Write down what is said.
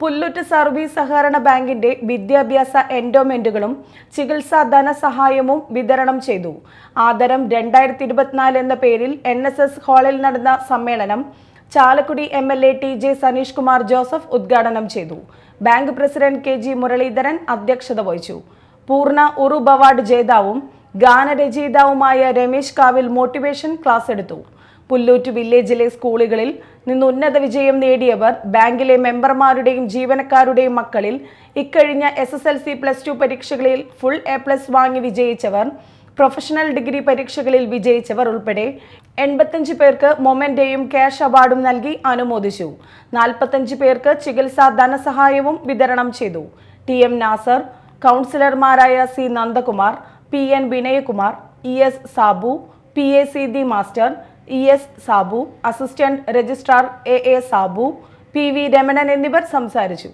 പുല്ലുറ്റ് service സഹകരണ ബാങ്കിന്റെ വിദ്യാഭ്യാസ എൻഡോമെന്റുകളും ചികിത്സാ ധനസഹായവും വിതരണം ചെയ്തു. ആദരം രണ്ടായിരത്തി ഇരുപത്തിനാല് എന്ന പേരിൽ എൻ എസ് എസ് ഹാളിൽ നടന്ന സമ്മേളനം Chalakudy M L A T J Saneesh Kumar Joseph ഉദ്ഘാടനം ചെയ്തു. Bank president K G Muraleedharan അധ്യക്ഷത വഹിച്ചു. പൂർണ ഉറുബ് അവാർഡ് ജേതാവും ഗാനരചയിതാവുമായ രമേശ് കാവിൽ മോട്ടിവേഷൻ ക്ലാസ് എടുത്തു. പുല്ലൂറ്റ് വില്ലേജിലെ സ്കൂളുകളിൽ നിന്ന് ഉന്നത വിജയം നേടിയവർ ബാങ്കിലെ മെമ്പർമാരുടെയും ജീവനക്കാരുടെയും മക്കളിൽ ഇക്കഴിഞ്ഞ S S L C plus two പരീക്ഷകളിൽ ഫുൾ എ പ്ലസ് വാങ്ങി വിജയിച്ചവർ പ്രൊഫഷണൽ ഡിഗ്രി പരീക്ഷകളിൽ വിജയിച്ചവർ ഉൾപ്പെടെ എൺപത്തഞ്ച് പേർക്ക് മൊമെന്റേയും ക്യാഷ് അവാർഡും നൽകി അനുമോദിച്ചു. നാൽപ്പത്തഞ്ച് പേർക്ക് ചികിത്സാ ധനസഹായവും വിതരണം ചെയ്തു. ടി എം നാസർ കൗൺസിലർമാരായ C Nandakumar P N Vinayakumar E S Sabu P A C the master E S Sabu assistant registrar A A Sabu P V Ramanan എന്നിവർ സംസാരിച്ചു.